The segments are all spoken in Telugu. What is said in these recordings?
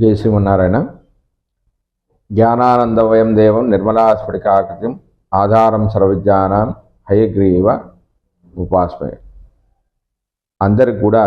జై శ్రీమన్నారాయణ. జ్ఞానానందవయం దేవం నిర్మలాస్ఫటికాకృతిం ఆధారం సర్వజ్ఞానం హయగ్రీవ ఉపాస్మయ అందరికి కూడా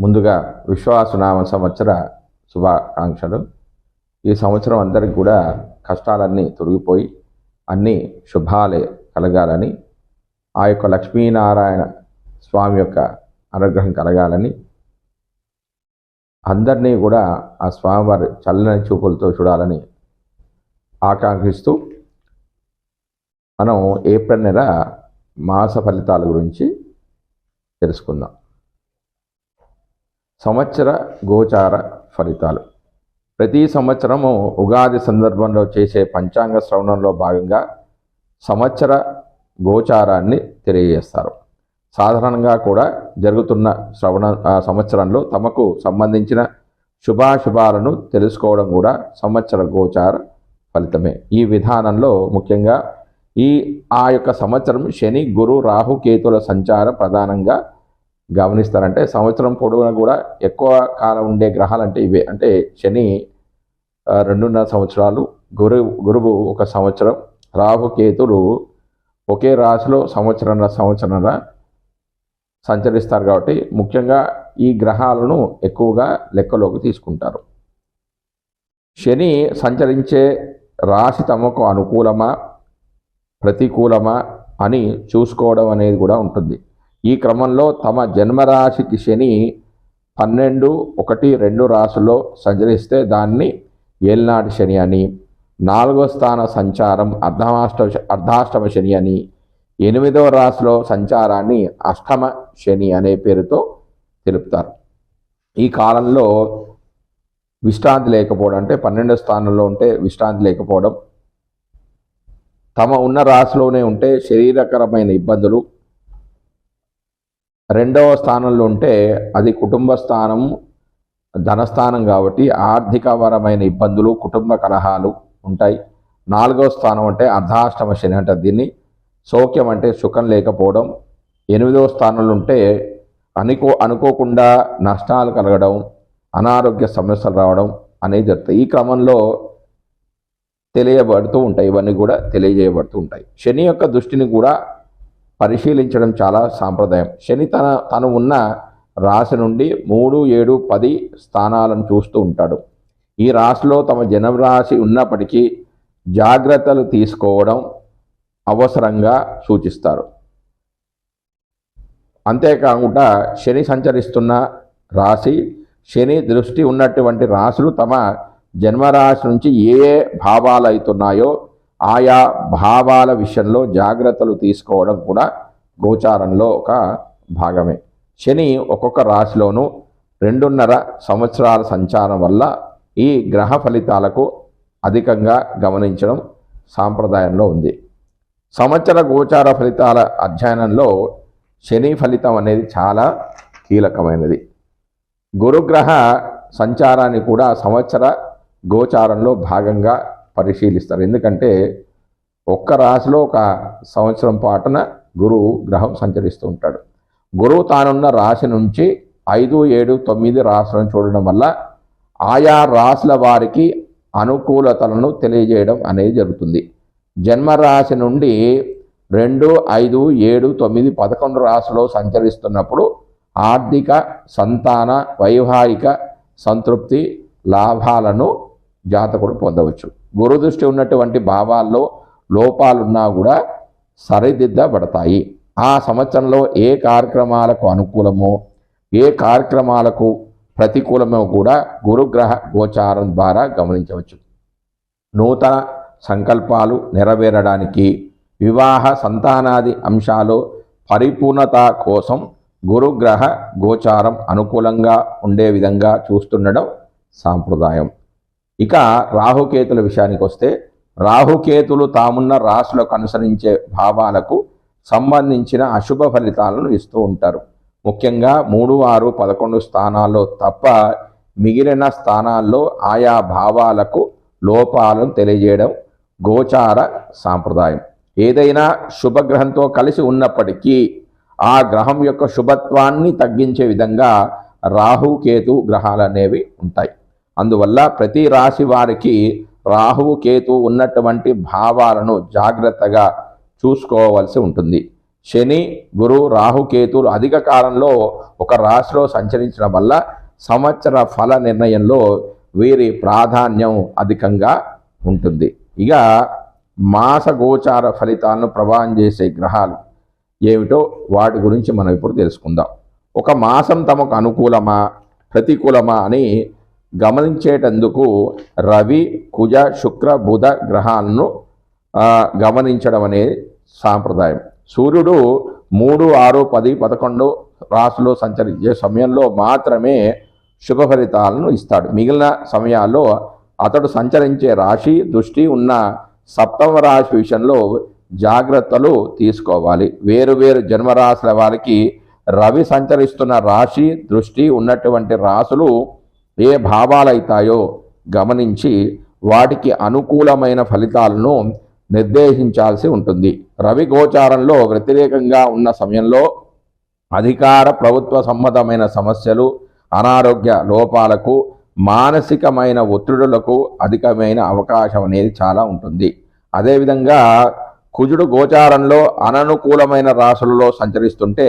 ముందుగా విశ్వాసనామ సంవత్సర శుభాకాంక్షలు. ఈ సంవత్సరం అందరికి కూడా కష్టాలన్నీ తొలగిపోయి అన్నీ శుభాలే కలగాలని ఆ యొక్క లక్ష్మీనారాయణ స్వామి యొక్క అనుగ్రహం కలగాలని అందరినీ కూడా ఆ స్వామివారి చల్లని చూపులతో చూడాలని ఆకాంక్షిస్తూ మనం ఏప్రిల్ నెల మాస ఫలితాల గురించి తెలుసుకుందాం. సంవత్సర గోచార ఫలితాలు. ప్రతి సంవత్సరము ఉగాది సందర్భంలో చేసే పంచాంగ శ్రవణంలో భాగంగా సంవత్సర గోచారాన్ని తెలియజేస్తారు. సాధారణంగా కూడా జరుగుతున్న శ్రవణ సంవత్సరంలో తమకు సంబంధించిన శుభాశుభాలను తెలుసుకోవడం కూడా సంవత్సర గోచార ఫలితమే. ఈ విధానంలో ముఖ్యంగా ఈ ఆ యొక్క సంవత్సరం శని గురు రాహు కేతుల సంచార ప్రధానంగా గమనిస్తారంటే సంవత్సరం పొడవునా కూడా ఎక్కువ కాలం ఉండే గ్రహాలు అంటే ఇవే. అంటే శని రెండున్నర సంవత్సరాలు గురు గురువు ఒక సంవత్సరం రాహు కేతులు ఒకే రాశిలో సంవత్సరంన్నర సంవత్సరంన్నర సంచరిస్తారు కాబట్టి ముఖ్యంగా ఈ గ్రహాలను ఎక్కువగా లెక్కలోకి తీసుకుంటారు. శని సంచరించే రాశి తమకు అనుకూలమా? ప్రతికూలమా? అని చూసుకోవడం అనేది కూడా ఉంటుంది. ఈ క్రమంలో తమ జన్మరాశికి శని పన్నెండు ఒకటి రెండు రాశుల్లో సంచరిస్తే దాన్ని ఏలినాటి శని అని నాలుగో స్థాన సంచారం అర్ధమాష్ట అర్ధాష్టమ శని అని ఎనిమిదవ రాశిలో సంచారాన్ని అష్టమ శని అనే పేరుతో తెలుపుతారు. ఈ కాలంలో విశ్రాంతి లేకపోవడం అంటే పన్నెండో స్థానంలో ఉంటే విశ్రాంతి లేకపోవడం తమ ఉన్న రాశిలోనే ఉంటే శరీరకరమైన ఇబ్బందులు రెండవ స్థానంలో ఉంటే అది కుటుంబ స్థానం ధనస్థానం కాబట్టి ఆర్థికపరమైన ఇబ్బందులు కుటుంబ కలహాలు ఉంటాయి. నాలుగవ స్థానం అంటే అర్ధాష్టమ శని అంటే దీన్ని. సౌఖ్యం అంటే సుఖం లేకపోవడం ఎనిమిదవ స్థానంలో ఉంటే అనుకో అనుకోకుండా నష్టాలు కలగడం అనారోగ్య సమస్యలు రావడం అనేది జరుగుతాయి. ఈ క్రమంలో తెలియబడుతూ ఉంటాయి. ఇవన్నీ కూడా తెలియజేయబడుతూ ఉంటాయి. శని యొక్క దృష్టిని కూడా పరిశీలించడం చాలా సాంప్రదాయం. శని తన తను ఉన్న రాశి నుండి మూడు ఏడు పది స్థానాలను చూస్తూ ఉంటాడు. ఈ రాశిలో తమ జనం రాశి ఉన్నప్పటికీ జాగ్రత్తలు తీసుకోవడం అవసరంగా సూచిస్తారు. అంతేకాకుండా శని సంచరిస్తున్న రాశి శని దృష్టి ఉన్నటువంటి రాశులు తమ జన్మరాశి నుంచి ఏ ఏ భావాలు అవుతున్నాయో ఆయా భావాల విషయంలో జాగ్రత్తలు తీసుకోవడం కూడా గోచారంలో ఒక భాగమే. శని ఒక్కొక్క రాశిలోనూ రెండున్నర సంవత్సరాల సంచారం వల్ల ఈ గ్రహ ఫలితాలకు అధికంగా గమనించడం సాంప్రదాయంలో ఉంది. సంవత్సర గోచార ఫలితాల అధ్యయనంలో శని ఫలితం అనేది చాలా కీలకమైనది. గురుగ్రహ సంచారాన్ని కూడా సంవత్సర గోచారంలో భాగంగా పరిశీలిస్తారు. ఎందుకంటే ఒక్క రాశిలో ఒక సంవత్సరం పాటున గురువు గ్రహం సంచరిస్తూ ఉంటాడు. గురువు తానున్న రాశి నుంచి ఐదు ఏడు తొమ్మిది రాశులను చూడడం వల్ల ఆయా రాశుల వారికి అనుకూలతలను తెలియజేయడం అనేది జరుగుతుంది. జన్మరాశి నుండి రెండు ఐదు ఏడు తొమ్మిది పదకొండు రాశిలో సంచరిస్తున్నప్పుడు ఆర్థిక సంతాన వైవాహిక సంతృప్తి లాభాలను జాతకుడు పొందవచ్చు. గురుదృష్టి ఉన్నటువంటి భావాల్లో లోపాలున్నా కూడా సరిదిద్దబడతాయి. ఆ సంవత్సరంలో ఏ కార్యక్రమాలకు అనుకూలమో ఏ కార్యక్రమాలకు ప్రతికూలమో కూడా గురుగ్రహ గోచారం ద్వారా గమనించవచ్చు. నూతన సంకల్పాలు నెరవేరడానికి వివాహ సంతానాది అంశాలు పరిపూర్ణత కోసం గురుగ్రహ గోచారం అనుకూలంగా ఉండే విధంగా చూస్తుండడం సాంప్రదాయం. ఇక రాహుకేతుల విషయానికి వస్తే రాహుకేతులు తామున్న రాశులకు అనుసరించే భావాలకు సంబంధించిన అశుభ ఫలితాలను ఇస్తూ ఉంటారు. ముఖ్యంగా మూడు ఆరు పదకొండు స్థానాల్లో తప్ప మిగిలిన స్థానాల్లో ఆయా భావాలకు లోపాలను తెలియజేయడం గోచార సాంప్రదాయం. ఏదైనా శుభగ్రహంతో కలిసి ఉన్నప్పటికీ ఆ గ్రహం యొక్క శుభత్వాన్ని తగ్గించే విధంగా రాహు కేతు గ్రహాలు అనేవి ఉంటాయి. అందువల్ల ప్రతి రాశి వారికి రాహువు కేతు ఉన్నటువంటి భావాలను జాగ్రత్తగా చూసుకోవాల్సి ఉంటుంది. శని గురు రాహుకేతులు అధిక కాలంలో ఒక రాశిలో సంచరించడం వల్ల సంవత్సర ఫల నిర్ణయంలో వీరి ప్రాధాన్యం అధికంగా ఉంటుంది. ఇక మాస గోచార ఫలితాలను ప్రభావం చేసే గ్రహాలు ఏమిటో వాటి గురించి మనం ఇప్పుడు తెలుసుకుందాం. ఒక మాసం తమకు అనుకూలమా ప్రతికూలమా అని గమనించేటందుకు రవి కుజ శుక్ర బుధ గ్రహాలను గమనించడం అనేది సాంప్రదాయం. సూర్యుడు మూడు ఆరు పది పదకొండు రాశులు సంచరించే సమయంలో మాత్రమే శుభ ఫలితాలను ఇస్తాడు. మిగిలిన సమయాల్లో అతడు సంచరించే రాశి దృష్టి ఉన్న సప్తమ రాశి విషయంలో జాగ్రత్తలు తీసుకోవాలి. వేరు వేరు జన్మరాశుల వారికి రవి సంచరిస్తున్న రాశి దృష్టి ఉన్నటువంటి రాశులు ఏ భావాలైతాయో గమనించి వాటికి అనుకూలమైన ఫలితాలను నిర్దేశించాల్సి ఉంటుంది. రవి గోచారంలో వ్యతిరేకంగా ఉన్న సమయంలో అధికార ప్రభుత్వ సంబంధమైన సమస్యలు అనారోగ్య లోపాలకు మానసికమైన ఒత్తిడులకు అధికమైన అవకాశం అనేది చాలా ఉంటుంది. అదేవిధంగా కుజుడు గోచారంలో అననుకూలమైన రాసులలో సంచరిస్తుంటే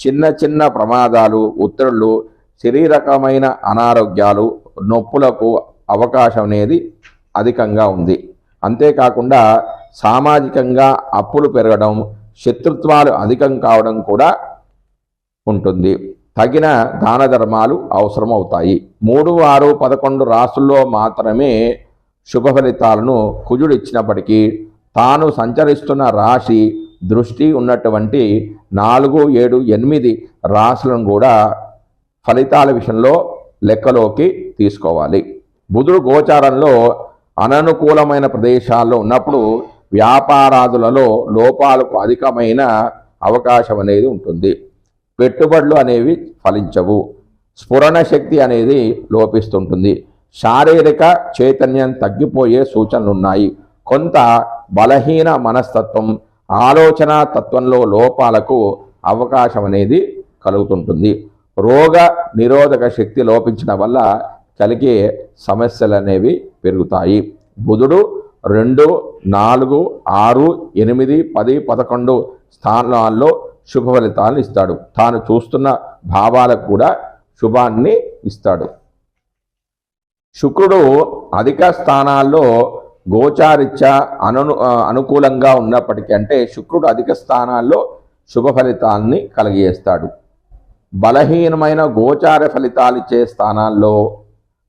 చిన్న చిన్న ప్రమాదాలు ఒత్తిడులు శరీరకమైన అనారోగ్యాలు నొప్పులకు అవకాశం అనేది అధికంగా ఉంది. అంతేకాకుండా సామాజికంగా అప్పులు పెరగడం శత్రుత్వాలు అధికం కావడం కూడా ఉంటుంది. తగిన దాన ధర్మాలు అవసరమవుతాయి. మూడు ఆరు పదకొండు రాసుల్లో మాత్రమే శుభ ఫలితాలను కుజుడు ఇచ్చినప్పటికీ తాను సంచరిస్తున్న రాశి దృష్టి ఉన్నటువంటి నాలుగు ఏడు ఎనిమిది రాశులను కూడా ఫలితాల విషయంలో లెక్కలోకి తీసుకోవాలి. బుధుడు గోచారంలో అననుకూలమైన ప్రదేశాల్లో ఉన్నప్పుడు వ్యాపారాదులలో లోపాలకు అధికమైన అవకాశం అనేది ఉంటుంది. పెట్టుబడులు అనేవి ఫలించవు. స్ఫురణ శక్తి అనేది లోపిస్తుంటుంది. శారీరక చైతన్యం తగ్గిపోయే సూచనలు ఉన్నాయి కొంత బలహీన మనస్తత్వం ఆలోచన తత్వంలో లోపాలకు అవకాశం అనేది కలుగుతుంటుంది. రోగ నిరోధక శక్తి లోపించడం వల్ల కలిగే సమస్యలు అనేవి పెరుగుతాయి. బుధుడు రెండు నాలుగు ఆరు ఎనిమిది పది పదకొండు స్థానాల్లో శుభ ఫలితాలను ఇస్తాడు. తాను చూస్తున్న భావాలకు కూడా శుభాన్ని ఇస్తాడు. శుక్రుడు అధిక స్థానాల్లో గోచారిత్య అను అనుకూలంగా ఉన్నప్పటికీ అంటే శుక్రుడు అధిక స్థానాల్లో శుభ ఫలితాన్ని కలిగజేస్తాడు. బలహీనమైన గోచార ఫలితాలు ఇచ్చే స్థానాల్లో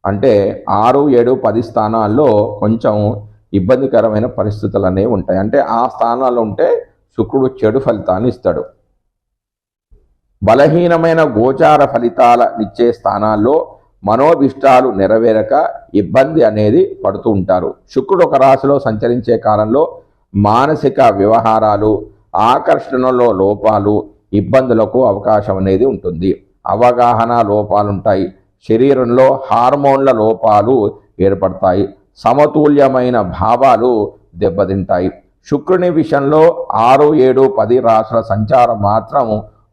అంటే ఆరు ఏడు పది స్థానాల్లో కొంచెం ఇబ్బందికరమైన పరిస్థితులు అనేవి ఉంటాయి. అంటే ఆ స్థానాల్లో ఉంటే శుక్రుడు చెడు ఫలితాన్ని ఇస్తాడు. బలహీనమైన గోచార ఫలితాల ఇచ్చే స్థానాల్లో మనోభిష్టాలు నెరవేరక ఇబ్బంది అనేది పడుతూ ఉంటారు. శుక్రుడు ఒక రాశిలో సంచరించే కాలంలో మానసిక వ్యవహారాలు ఆకర్షణలో లోపాలు ఇబ్బందులకు అవకాశం అనేది ఉంటుంది. అవగాహన లోపాలుంటాయి. శరీరంలో హార్మోన్ల లోపాలు ఏర్పడతాయి. సమతుల్యమైన భావాలు దెబ్బతింటాయి. శుక్రుని విషయంలో ఆరు ఏడు పది రాసుల సంచారం మాత్రం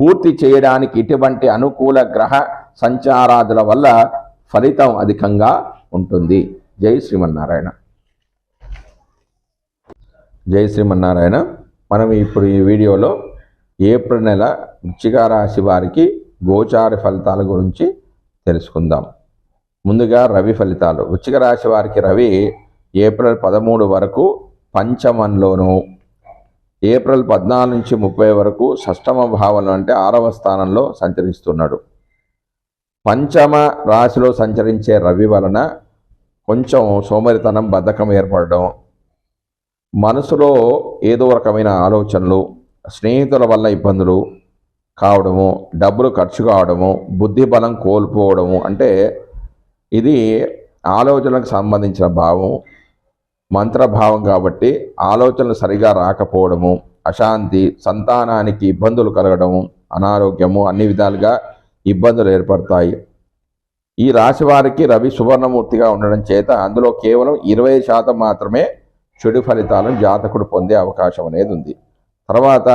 పూర్తి చేయడానికి ఇటువంటి అనుకూల గ్రహ సంచారాదుల వల్ల ఫలితం అధికంగా ఉంటుంది. జై శ్రీమన్నారాయణ. జై శ్రీమన్నారాయణ. మనం ఇప్పుడు ఈ వీడియోలో ఏప్రిల్ నెల వృశ్చిక రాశి వారికి గోచార ఫలితాల గురించి తెలుసుకుందాం. ముందుగా రవి ఫలితాలు. వృచ్చిక రాశి వారికి రవి ఏప్రిల్ పదమూడు వరకు పంచమంలోనూ ఏప్రిల్ పద్నాలుగు నుంచి ముప్పై వరకు షష్టమ భావన అంటే ఆరవ స్థానంలో సంచరిస్తున్నాడు. పంచమ రాశిలో సంచరించే రవి వలన కొంచెం సోమరితనం బద్ధకం ఏర్పడడం మనసులో ఏదో రకమైన ఆలోచనలు స్నేహితుల వల్ల ఇబ్బందులు కావడము డబ్బులు ఖర్చు కావడము బుద్ధి బలం కోల్పోవడము అంటే ఇది ఆలోచనలకు సంబంధించిన భావం. మంత్రభావం కాబట్టి ఆలోచనలు సరిగా రాకపోవడము అశాంతి సంతానానికి ఇబ్బందులు కలగడము అనారోగ్యము అన్ని విధాలుగా ఇబ్బందులు ఏర్పడతాయి. ఈ రాశి వారికి రవి సువర్ణమూర్తిగా ఉండడం చేత అందులో కేవలం ఇరవై శాతం మాత్రమే చెడు ఫలితాలను జాతకుడు పొందే అవకాశం అనేది ఉంది. తర్వాత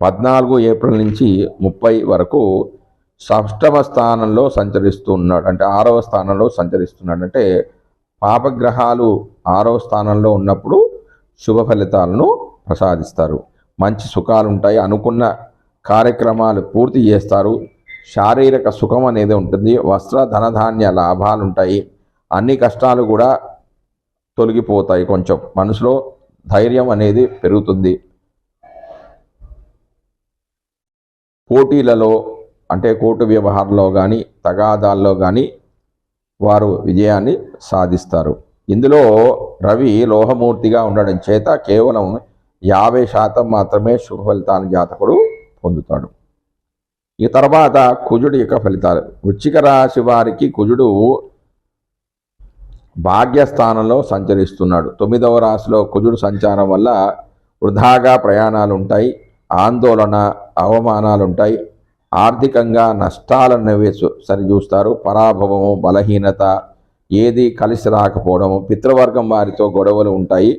పద్నాలుగు ఏప్రిల్ నుంచి ముప్పై వరకు షష్టమ స్థానంలో సంచరిస్తున్నాడు అంటే ఆరవ స్థానంలో సంచరిస్తున్నాడు. అంటే పాపగ్రహాలు ఆరో స్థానంలో ఉన్నప్పుడు శుభ ఫలితాలను ప్రసాదిస్తారు. మంచి సుఖాలు ఉంటాయి అనుకున్న కార్యక్రమాలు పూర్తి చేస్తారు. శారీరక సుఖం అనేది ఉంటుంది. వస్త్ర ధనధాన్య లాభాలు ఉంటాయి అన్ని కష్టాలు కూడా తొలగిపోతాయి కొంచెం. మనసులో ధైర్యం అనేది పెరుగుతుంది. పోటీలలో అంటే కోర్టు వ్యవహారంలో కానీ తగాదాల్లో కానీ వారు విజయాన్ని సాధిస్తారు. ఇందులో రవి లోహమూర్తిగా ఉండడం చేత కేవలం యాభై శాతం మాత్రమే శుభ ఫలితాలను జాతకుడు పొందుతాడు. ఈ తర్వాత కుజుడి యొక్క ఫలితాలు. వృచ్చిక రాశి వారికి కుజుడు భాగ్యస్థానంలో సంచరిస్తున్నాడు. తొమ్మిదవ రాశిలో కుజుడు సంచారం వల్ల వృధాగా ప్రయాణాలు ఉంటాయి ఆందోళన అవమానాలు ఉంటాయి. ఆర్థికంగా నష్టాలను సరిచూస్తారు పరాభవము బలహీనత ఏది కలిసి రాకపోవడము పితృవర్గం వారితో గొడవలు ఉంటాయి.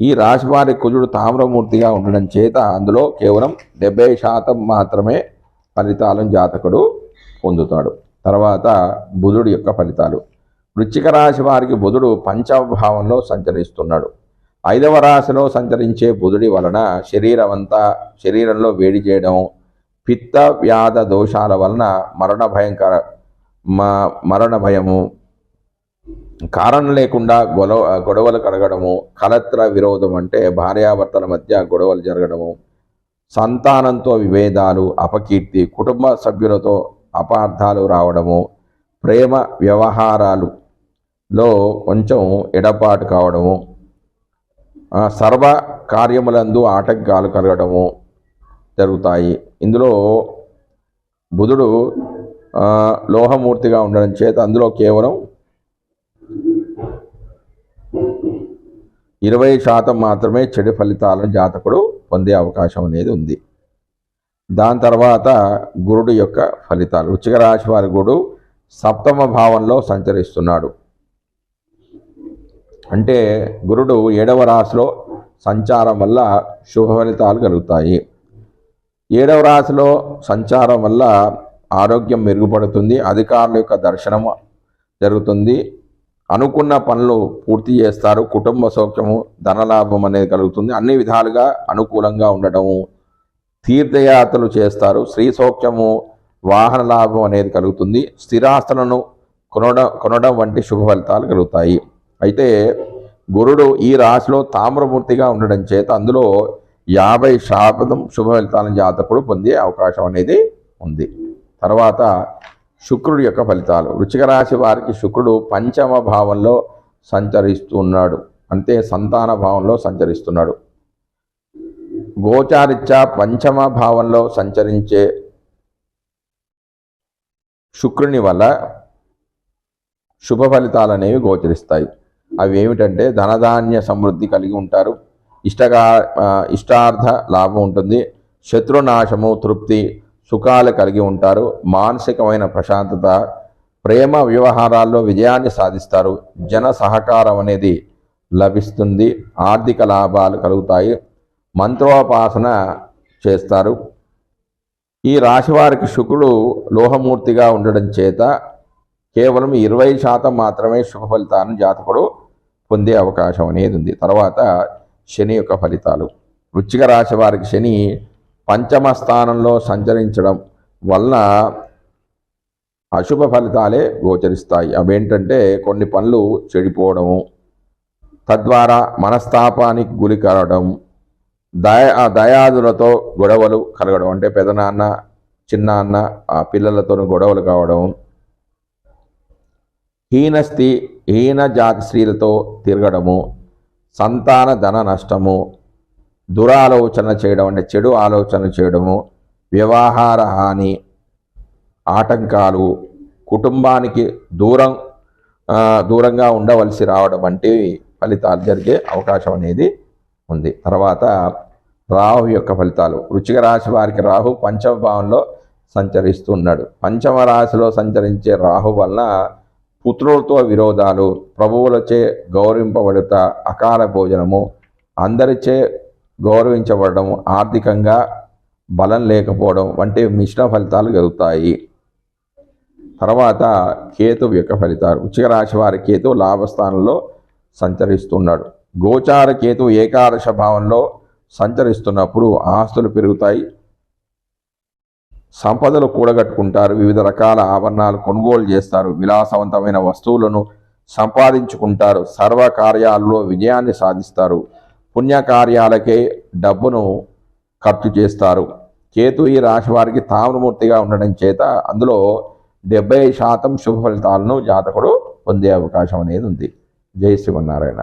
ఈ రాశి వారి కుజుడు తామ్రమూర్తిగా ఉండడం చేత అందులో కేవలం డెబ్బై శాతం మాత్రమే ఫలితాలను జాతకుడు పొందుతాడు. తర్వాత బుధుడు యొక్క ఫలితాలు. వృచ్చిక రాశి వారికి బుధుడు పంచభావంలో సంచరిస్తున్నాడు. ఐదవ రాశిలో సంచరించే బుధుడి వలన శరీరం అంతా శరీరంలో వేడి చేయడం పిత్త వ్యాధ దోషాల వలన మరణ భయంకర మరణ భయము కారణం లేకుండా గొడవ గొడవలు కడగడము కలత్ర విరోధం అంటే భార్యాభర్తల మధ్య గొడవలు జరగడము సంతానంతో విభేదాలు అపకీర్తి కుటుంబ సభ్యులతో అపార్థాలు రావడము ప్రేమ వ్యవహారాలులో కొంచెం ఎడపాటు కావడము సర్వ కార్యములందు ఆటంకాలు కలగడము జరుగుతాయి. ఇందులో బుధుడు లోహమూర్తిగా ఉండడం చేత అందులో కేవలం ఇరవై శాతం మాత్రమే చెడు ఫలితాలను జాతకుడు పొందే అవకాశం అనేది ఉంది. దాని తర్వాత గురుడు యొక్క ఫలితాలు. వృచ్చిక రాశి వారి గురుడు సప్తమ భావంలో సంచరిస్తున్నాడు. అంటే గురుడు ఏడవ రాశిలో సంచారం వల్ల శుభ ఫలితాలు కలుగుతాయి. ఏడవ రాశిలో సంచారం వల్ల ఆరోగ్యం మెరుగుపడుతుంది. అధికారుల యొక్క దర్శనం జరుగుతుంది. అనుకున్న పనులు పూర్తి చేస్తారు. కుటుంబ సౌఖ్యము ధనలాభం అనేది కలుగుతుంది. అన్ని విధాలుగా అనుకూలంగా ఉండటము తీర్థయాత్రలు చేస్తారు. స్త్రీ సౌఖ్యము వాహన లాభం అనేది కలుగుతుంది. స్థిరాస్తులను కొనడం కొనడం వంటి శుభ ఫలితాలు కలుగుతాయి. అయితే గురుడు ఈ రాశిలో తామ్రమూర్తిగా ఉండడం చేత అందులో యాభై శాతం శుభ ఫలితాలను జాతకుడు పొందే అవకాశం అనేది ఉంది. తర్వాత శుక్రుడి యొక్క ఫలితాలు. వృచ్చిక రాశి వారికి శుక్రుడు పంచమ భావంలో సంచరిస్తున్నాడు అంటే సంతాన భావంలో సంచరిస్తున్నాడు. గోచారిత్య పంచమ భావంలో సంచరించే శుక్రుని వల్ల శుభ ఫలితాలు అనేవి గోచరిస్తాయి. అవి ఏమిటంటే ధనధాన్య సమృద్ధి కలిగి ఉంటారు. ఇష్టగా ఇష్టార్థ లాభం ఉంటుంది. శత్రునాశము తృప్తి సుఖాలు కలిగి ఉంటారు మానసికమైన ప్రశాంతత ప్రేమ వ్యవహారాల్లో విజయాన్ని సాధిస్తారు. జన సహకారం అనేది లభిస్తుంది ఆర్థిక లాభాలు కలుగుతాయి మంత్రోపాసన చేస్తారు. ఈ రాశి వారికి శుక్రుడు లోహమూర్తిగా ఉండడం చేత కేవలం ఇరవై శాతం మాత్రమే శుభ ఫలితాలను జాతకుడు పొందే అవకాశం అనేది ఉంది. తర్వాత శని యొక్క ఫలితాలు. వృచ్చిక రాశి వారికి శని పంచమ స్థానంలో సంచరించడం వలన అశుభ ఫలితాలే గోచరిస్తాయి. అవేంటంటే కొన్ని పనులు చెడిపోవడము తద్వారా మనస్తాపానికి గురి కలగడం దయా ఆ దయాదులతో గొడవలు కలగడం. అంటే పెదనాన్న చిన్నాన్న ఆ పిల్లలతో గొడవలు కావడం హీనస్థి హీన జాతి స్త్రీలతో తిరగడము సంతాన ధన నష్టము దురాలోచన చేయడం అంటే చెడు ఆలోచన చేయడము వ్యవహార హాని ఆటంకాలు కుటుంబానికి దూరం దూరంగా ఉండవలసి రావడం వంటివి ఫలితాలు జరిగే అవకాశం అనేది ఉంది. తర్వాత రాహు యొక్క ఫలితాలు. వృచ్చిక రాశి వారికి రాహు పంచమ భావంలో సంచరిస్తున్నాడు. పంచమ రాశిలో సంచరించే రాహు వలన పుత్రులతో విరోధాలు ప్రభువులచే గౌరవింపబడుట అకాల భోజనము అందరిచే గౌరవించబడడం ఆర్థికంగా బలం లేకపోవడం వంటి మిశ్రమ ఫలితాలు కలుగుతాయి తర్వాత కేతు యొక్క ఫలితాలు. వృచ్చిక రాశి వారి కేతు లాభస్థానంలో సంచరిస్తున్నాడు. గోచార కేతు ఏకాదశ భావంలో సంచరిస్తున్నప్పుడు ఆస్తులు పెరుగుతాయి. సంపదలు కూడగట్టుకుంటారు. వివిధ రకాల ఆభరణాలు కొనుగోలు చేస్తారు. విలాసవంతమైన వస్తువులను సంపాదించుకుంటారు. సర్వ కార్యాల్లో విజయాన్ని సాధిస్తారు. పుణ్యకార్యాలకే డబ్బును ఖర్చు చేస్తారు. కేతు ఈ రాశి వారికి తామ్రమూర్తిగా ఉండడం చేత అందులో డెబ్బై శాతం శుభ ఫలితాలను జాతకుడు పొందే అవకాశం అనేది ఉంది. జై శ్రీమన్నారాయణ.